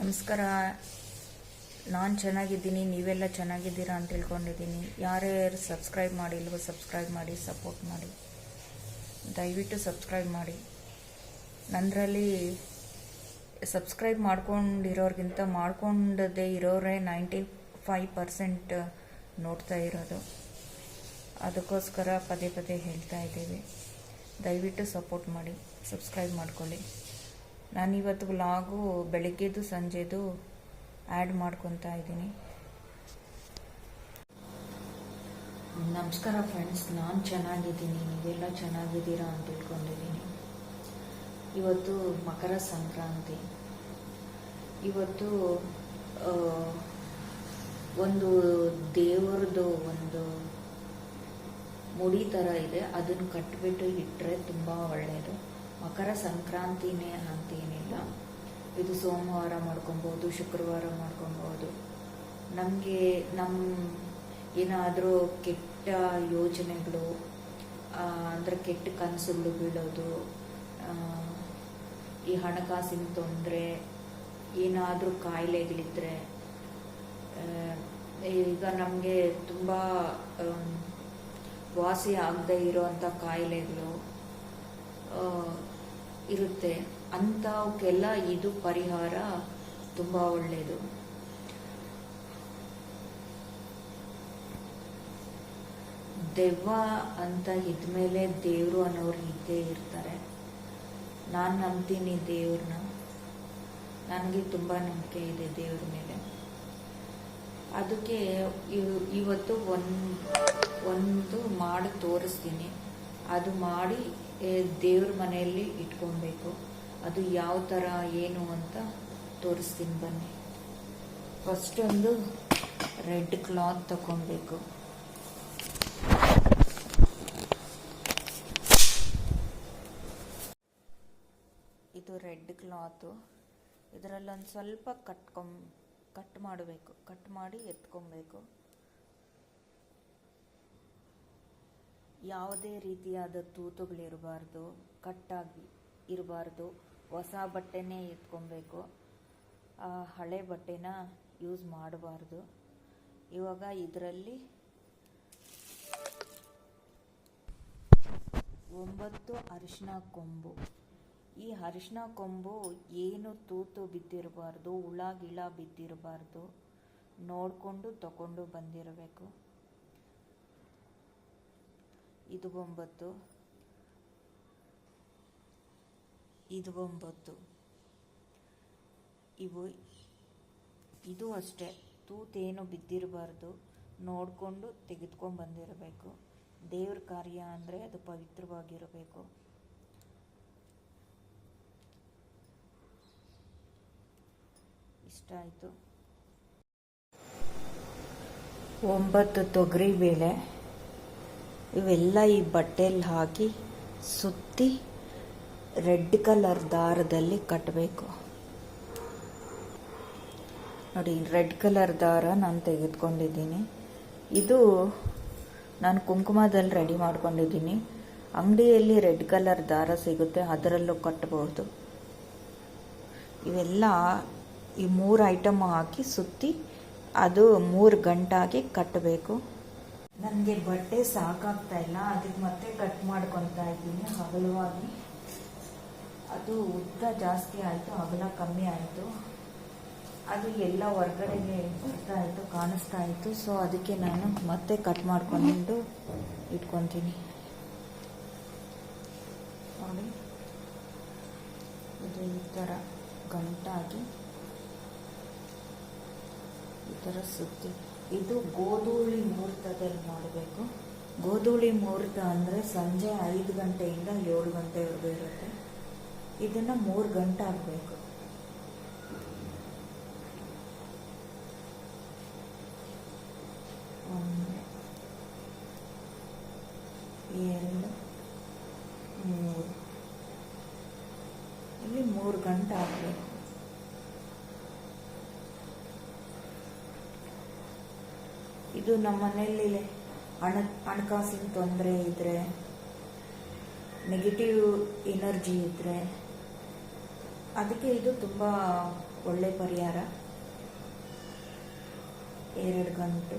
ನಮಸ್ಕಾರ. ನಾನು ಚೆನ್ನಾಗಿದ್ದೀನಿ, ನೀವೆಲ್ಲ ಚೆನ್ನಾಗಿದ್ದೀರಾ ಅಂತ ತಿಳ್ಕೊಂಡಿದ್ದೀನಿ. ಯಾರ್ಯಾರು ಸಬ್ಸ್ಕ್ರೈಬ್ ಮಾಡಿಲ್ವೋ ಸಬ್ಸ್ಕ್ರೈಬ್ ಮಾಡಿ ಸಪೋರ್ಟ್ ಮಾಡಿ, ದಯವಿಟ್ಟು ಸಬ್ಸ್ಕ್ರೈಬ್ ಮಾಡಿ. ನಂದರಲ್ಲಿ ಸಬ್ಸ್ಕ್ರೈಬ್ ಮಾಡ್ಕೊಂಡಿರೋರ್ಗಿಂತ ಮಾಡ್ಕೊಂಡದೇ ಇರೋರೇ ನೈಂಟಿ ಫೈವ್ ಪರ್ಸೆಂಟ್ ನೋಡ್ತಾ ಇರೋದು. ಅದಕ್ಕೋಸ್ಕರ ಪದೇ ಪದೇ ಹೇಳ್ತಾ ಇದ್ದೀವಿ. ದಯವಿಟ್ಟು ಸಪೋರ್ಟ್ ಮಾಡಿ ಸಬ್ಸ್ಕ್ರೈಬ್ ಮಾಡ್ಕೊಳ್ಳಿ. ನಾನಿವತ್ತು ವ್ಲಾಗು ಬೆಳಗ್ಗೆದು ಸಂಜೆದು ಆ್ಯಡ್ ಮಾಡ್ಕೊತಾ ಇದ್ದೀನಿ. ನಮಸ್ಕಾರ ಫ್ರೆಂಡ್ಸ್ ನಾನು ಚೆನ್ನಾಗಿದ್ದೀನಿ. ನೀವೆಲ್ಲ ಚೆನ್ನಾಗಿದ್ದೀರಾ ಅಂತ ತಿಳ್ಕೊಂಡಿದ್ದೀನಿ. ಇವತ್ತು ಮಕರ ಸಂಕ್ರಾಂತಿ. ಇವತ್ತು ಒಂದು ದೇವರದು ಒಂದು ಮುಡಿ ಥರ ಇದೆ. ಅದನ್ನು ಕಟ್ಬಿಟ್ಟು ಇಟ್ಟರೆ ತುಂಬ ಒಳ್ಳೆಯದು ಮಕರ ಸಂಕ್ರಾಂತಿನೇ ಅಂತೇನಿಲ್ಲ ಇದು ಸೋಮವಾರ ಮಾಡ್ಕೊಬೋದು, ಶುಕ್ರವಾರ ಮಾಡ್ಕೊಬೋದು. ನಮಗೆ ನಮ್ಮ ಏನಾದರೂ ಕೆಟ್ಟ ಯೋಜನೆಗಳು ಅಂದರೆ ಕೆಟ್ಟ ಕನಸುಗಳು ಬೀಳೋದು ಈ ಹಣಕಾಸಿನ ತೊಂದರೆ, ಏನಾದರೂ ಕಾಯಿಲೆಗಳಿದ್ದರೆ ಈಗ ನಮಗೆ ತುಂಬ ವಾಸಿ ಆಗದೆ ಇರೋವಂಥ ಕಾಯಿಲೆಗಳು ಇರುತ್ತೆ. ಅಂಥವಕ್ಕೆಲ್ಲ ಇದು ಪರಿಹಾರ ತುಂಬ ಒಳ್ಳೆಯದು ದೆವ್ವ ಅಂತ ಇದ್ಮೇಲೆ ದೇವರು ಅನ್ನೋರು ಇದ್ದೇ ಇರ್ತಾರೆ. ನಾನು ನಂಬ್ತೀನಿ ದೇವ್ರನ್ನ. ನನಗೆ ತುಂಬ ನಂಬಿಕೆ ಇದೆ ದೇವ್ರ ಮೇಲೆ. ಅದಕ್ಕೆ ಇವ್- ಇವತ್ತು ಒಂದು ಒಂದು ಮಾಡಿ ತೋರಿಸ್ತೀನಿ. ಅದು ಮಾಡಿ ದೇವ್ರ ಮನೆಯಲ್ಲಿ ಇಟ್ಕೊಬೇಕು. ಅದು ಯಾವ ಥರ, ಏನು ಅಂತ ತೋರಿಸ್ತೀನಿ ಬನ್ನಿ. ಫಸ್ಟ್ ಒಂದು ರೆಡ್ ಕ್ಲಾತ್ ತಗೊಬೇಕು ಇದು ರೆಡ್ ಕ್ಲಾತು. ಇದರಲ್ಲೊಂದು ಸ್ವಲ್ಪ ಕಟ್ಕೊಂಬ ಕಟ್ ಮಾಡಬೇಕು. ಕಟ್ ಮಾಡಿ ಎತ್ಕೊಬೇಕು ಯಾವುದೇ ರೀತಿಯಾದ ತೂತುಗಳಿರಬಾರ್ದು, ಕಟ್ಟಾಗಿ ಇರಬಾರ್ದು. ಹೊಸ ಬಟ್ಟೆನೇ ಎತ್ಕೊಬೇಕು. ಆ ಹಳೆ ಬಟ್ಟೆನ ಯೂಸ್ ಮಾಡಬಾರ್ದು. ಇವಾಗ ಇದರಲ್ಲಿ ಒಂಬತ್ತು ಅರಿಶಿನ ಕೊಂಬು. ಈ ಅರಿಶಿನ ಕೊಂಬು ಏನು ತೂತು ಬಿದ್ದಿರಬಾರ್ದು, ಹುಳ, ಗಿಳ ಬಿದ್ದಿರಬಾರ್ದು ನೋಡಿಕೊಂಡು ತಗೊಂಡು ಬಂದಿರಬೇಕು. ಇದು ಒಂಬತ್ತು. ಇದು ಒಂಬತ್ತು. ಇವು ಇದು ಅಷ್ಟೇ. ತೂತೇನು ಬಿದ್ದಿರಬಾರ್ದು. ನೋಡಿಕೊಂಡು ತೆಗೆದುಕೊಂಡು ಬಂದಿರಬೇಕು. ದೇವ್ರ ಕಾರ್ಯ ಅಂದರೆ ಅದು ಪವಿತ್ರವಾಗಿರಬೇಕು. ಇಷ್ಟ ಆಯಿತು. ಒಂಬತ್ತು ತೊಗರಿಬೇಳೆ ಇವೆಲ್ಲ ಈ ಬಟ್ಟೆಯಲ್ಲಿ ಹಾಕಿ ಸುತ್ತಿ ರೆಡ್ ಕಲರ್ ದಾರದಲ್ಲಿ ಕಟ್ಟಬೇಕು ನೋಡಿ, ರೆಡ್ ಕಲರ್ ದಾರ ನಾನು ತೆಗೆದುಕೊಂಡಿದ್ದೀನಿ. ಇದು ನಾನು ಕುಂಕುಮದಲ್ಲಿ ರೆಡಿ ಮಾಡ್ಕೊಂಡಿದ್ದೀನಿ. ಅಂಗಡಿಯಲ್ಲಿ ರೆಡ್ ಕಲರ್ ದಾರ ಸಿಗುತ್ತೆ, ಅದರಲ್ಲೂ ಕಟ್ಟಬಹುದು ಇವೆಲ್ಲ ಈ ಮೂರು ಐಟಮ್ ಹಾಕಿ ಸುತ್ತಿ ಅದು ಮೂರು ಗಂಟಾಗಿ ಕಟ್ಟಬೇಕು ನನಗೆ ಬಟ್ಟೆ ಸಾಕಾಗ್ತಾ ಇಲ್ಲ, ಅದಕ್ಕೆ ಮತ್ತೆ ಕಟ್ ಮಾಡ್ಕೊತಾ ಇದ್ದೀನಿ, ಹಗಲವಾಗಿ. ಅದು ಉದ್ದ ಜಾಸ್ತಿ ಆಯಿತು ಅಗಲ ಕಮ್ಮಿ ಆಯಿತು. ಅದು ಎಲ್ಲ ಹೊರ್ಗಡೆಗೆ ಬರ್ತಾ ಇತ್ತು, ಕಾಣಿಸ್ತಾ ಇತ್ತು. ಸೊ ಅದಕ್ಕೆ ನಾನು ಮತ್ತೆ ಕಟ್ ಮಾಡ್ಕೊಂಡು ಇಟ್ಕೊತೀನಿ. ನೋಡಿ. ಇದು ಈ ಥರ ಗಂಟಾಗಿ ಈ ಥರ ಸುತ್ತಿ. ಇದು ಗೋಧೂಳಿ ಮುಹೂರ್ತದಲ್ಲಿ ಮಾಡಬೇಕು ಗೋಧೂಳಿ ಮುಹೂರ್ತ ಅಂದರೆ ಸಂಜೆ ಐದು ಗಂಟೆಯಿಂದ ಏಳು ಗಂಟೆವರೆಗೂ ಇರುತ್ತೆ. ಇದನ್ನು ಮೂರು ಗಂಟೆ ಆಗಬೇಕು ಒಂದು ಎರಡು ಮೂರು ಇಲ್ಲಿ ಮೂರು ಗಂಟೆ ಆಗಬೇಕು ಇದು ನಮ್ಮ ಮನೆಯಲ್ಲಿ ಹಣ, ಹಣಕಾಸಿನ ತೊಂದರೆ ಇದ್ದರೆ ನೆಗೆಟಿವ್ ಎನರ್ಜಿ ಇದ್ದರೆ ಅದಕ್ಕೆ ಇದು ತುಂಬ ಒಳ್ಳೆ ಪರಿಹಾರ. ಎರಡು ಗಂಟೆ.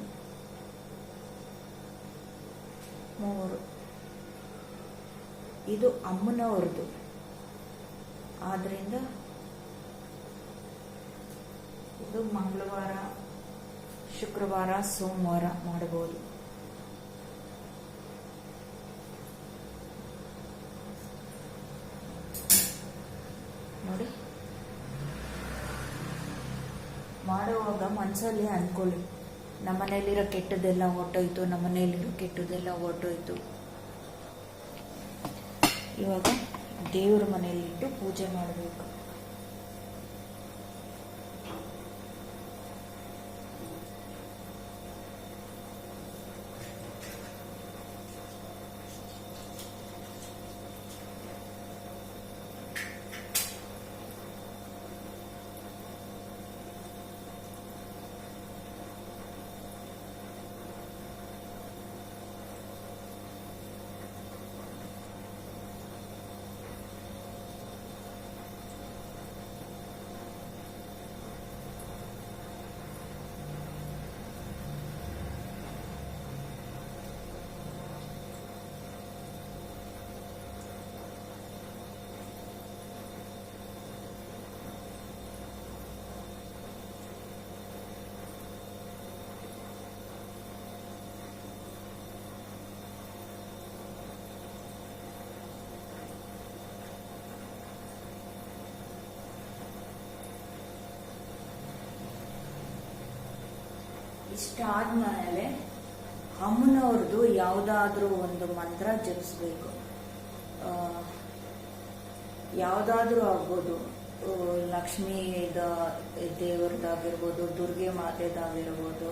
ಮೂರು. ಇದು ಅಮ್ಮನವ್ರದ್ದು. ಆದ್ದರಿಂದ ಇದು ಮಂಗಳವಾರ ಶುಕ್ರವಾರ, ಸೋಮವಾರ ಮಾಡಬಹುದು. ನೋಡಿ. ಮಾಡುವಾಗ ಮನಸ್ಸಲ್ಲಿ ನಮ್ಮ ಮನೆಯಲ್ಲಿರೋ ಕೆಟ್ಟದೆಲ್ಲ ಹೊಟ್ಟೋಯ್ತು ನಮ್ಮ ಮನೆಯಲ್ಲಿರೋ ಕೆಟ್ಟದ್ದೆಲ್ಲ ಹೊಟ್ಟೋಯ್ತು ಇವಾಗ ದೇವರ ಮನೆಯಲ್ಲಿಟ್ಟು ಪೂಜೆ ಮಾಡಬೇಕು. ಇಷ್ಟಾದ್ಮೇಲೆ ಅಮ್ಮನವ್ರದ್ದು ಯಾವುದಾದ್ರೂ ಒಂದು ಮಂತ್ರ ಜಪಿಸ್ಬೇಕು. ಯಾವುದಾದ್ರೂ ಆಗ್ಬೋದು. ಲಕ್ಷ್ಮೀ ದೇವ್ರದ್ದಾಗಿರ್ಬೋದು, ದುರ್ಗೆ ಮಾತೆದಾಗಿರ್ಬೋದು,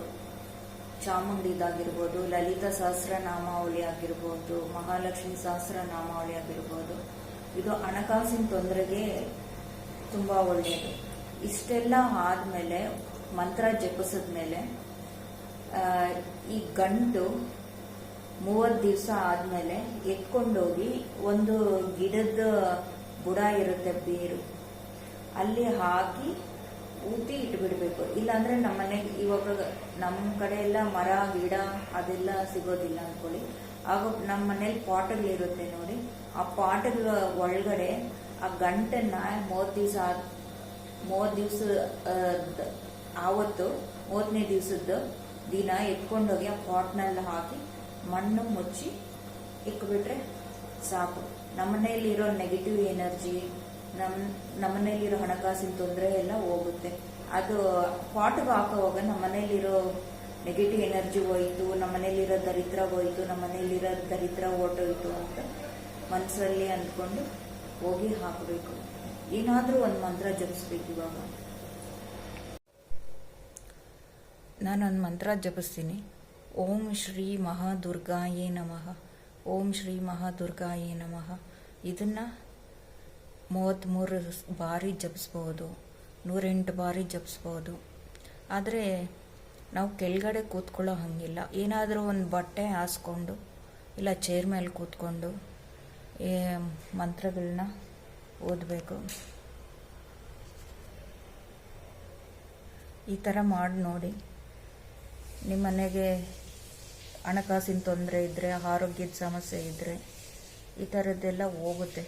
ಚಾಮುಂಡಿದಾಗಿರ್ಬೋದು, ಲಲಿತಾ ಸಹಸ್ರನಾಮಾವಳಿ ಆಗಿರ್ಬೋದು, ಮಹಾಲಕ್ಷ್ಮಿ ಸಹಸ್ರನಾಮಾವಳಿ ಆಗಿರ್ಬೋದು. ಇದು ಹಣಕಾಸಿನ ತೊಂದರೆಗೆ ತುಂಬ ಒಳ್ಳೆಯದು ಇಷ್ಟೆಲ್ಲ ಆದಮೇಲೆ, ಮಂತ್ರ ಜಪಿಸಿದ್ಮೇಲೆ ಈ ಗಂಟು ಮೂವತ್ತು ದಿವಸ ಆದಮೇಲೆ ಎತ್ಕೊಂಡೋಗಿ ಒಂದು ಗಿಡದ ಬುಡ ಇರುತ್ತೆ ಬೇರು. ಅಲ್ಲಿ ಹಾಕಿ ಊತಿ ಇಟ್ಬಿಡ್ಬೇಕು. ಇಲ್ಲಾಂದ್ರೆ ನಮ್ಮ ಮನೆಗೆ ಇವಾಗ ನಮ್ಮ ಕಡೆ ಎಲ್ಲ ಮರ, ಗಿಡ ಅದೆಲ್ಲ ಸಿಗೋದಿಲ್ಲ ಅನ್ಕೊಳ್ಳಿ. ಆಗ ನಮ್ಮ ಮನೇಲಿ ಪಾಟ್ಗಳಿರುತ್ತೆ ನೋಡಿ. ಆ ಪಾಟ್ಗಳ ಒಳಗಡೆ ಆ ಗಂಟನ್ನ ಮೂವತ್ತು ದಿವಸ ಮೂವತ್ತು ದಿವಸ ಆವತ್ತು ಮೂವತ್ತನೇ ದಿವಸದ ದಿನ ಎತ್ಕೊಂಡೋಗಿ ಆ ಪಾಟ್ನಲ್ಲಿ ಹಾಕಿ ಮಣ್ಣು ಮುಚ್ಚಿ ಇಕ್ಬಿಟ್ರೆ ಸಾಕು. ನಮ್ಮನೆಯಲ್ಲಿರೋ ನೆಗೆಟಿವ್ ಎನರ್ಜಿ ನಮ್ಮ ನಮ್ಮನೆಯಲ್ಲಿರೋ ಹಣಕಾಸಿನ ತೊಂದರೆ ಎಲ್ಲ ಹೋಗುತ್ತೆ. ಅದು ಪಾಟ್ಗೆ ಹಾಕೋವಾಗ ನಮ್ಮ ಮನೆಯಲ್ಲಿರೋ ನೆಗೆಟಿವ್ ಎನರ್ಜಿ ಹೋಯ್ತು, ನಮ್ಮ ಮನೆಯಲ್ಲಿರೋ ದರಿದ್ರ ಹೋಯ್ತು, ನಮ್ಮ ಮನೆಯಲ್ಲಿರೋ ದರಿದ್ರ ಓಟೋಯ್ತು ಅಂತ ಮನಸ್ಸಲ್ಲಿ ಅಂದ್ಕೊಂಡು ಹೋಗಿ ಹಾಕಬೇಕು. ಏನಾದರೂ ಒಂದು ಮಂತ್ರ ಜಪಿಸ್ಬೇಕು ಇವಾಗ. ನಾನೊಂದು ಮಂತ್ರ ಜಪಿಸ್ತೀನಿ. ಓಂ ಶ್ರೀ ಮಹಾದುರ್ಗಾಯೇ ನಮಃ. ಓಂ ಶ್ರೀ ಮಹಾದುರ್ಗಾಯೇ ನಮಃ. ಇದನ್ನು ಮೂವತ್ತ್ಮೂರು ಬಾರಿ ಜಪಿಸ್ಬೋದು. ನೂರೆಂಟು ಬಾರಿ ಜಪಿಸ್ಬೋದು. ಆದರೆ ನಾವು ಕೆಳಗಡೆ ಕೂತ್ಕೊಳ್ಳೋ ಹಾಗಿಲ್ಲ. ಏನಾದರೂ ಒಂದು ಬಟ್ಟೆ ಹಾಸ್ಕೊಂಡು, ಇಲ್ಲ ಚೇರ್ ಮೇಲೆ ಕೂತ್ಕೊಂಡು ಮಂತ್ರಗಳನ್ನ ಓದಬೇಕು. ಈ ಥರ ಮಾಡಿ ನೋಡಿ. ನಿಮ್ಮ ಮನೆಗೆ ಹಣಕಾಸಿನ ತೊಂದರೆ ಇದ್ದರೆ ಆರೋಗ್ಯದ ಸಮಸ್ಯೆ ಇದ್ದರೆ ಈ ಥರದ್ದೆಲ್ಲ ಹೋಗುತ್ತೆ.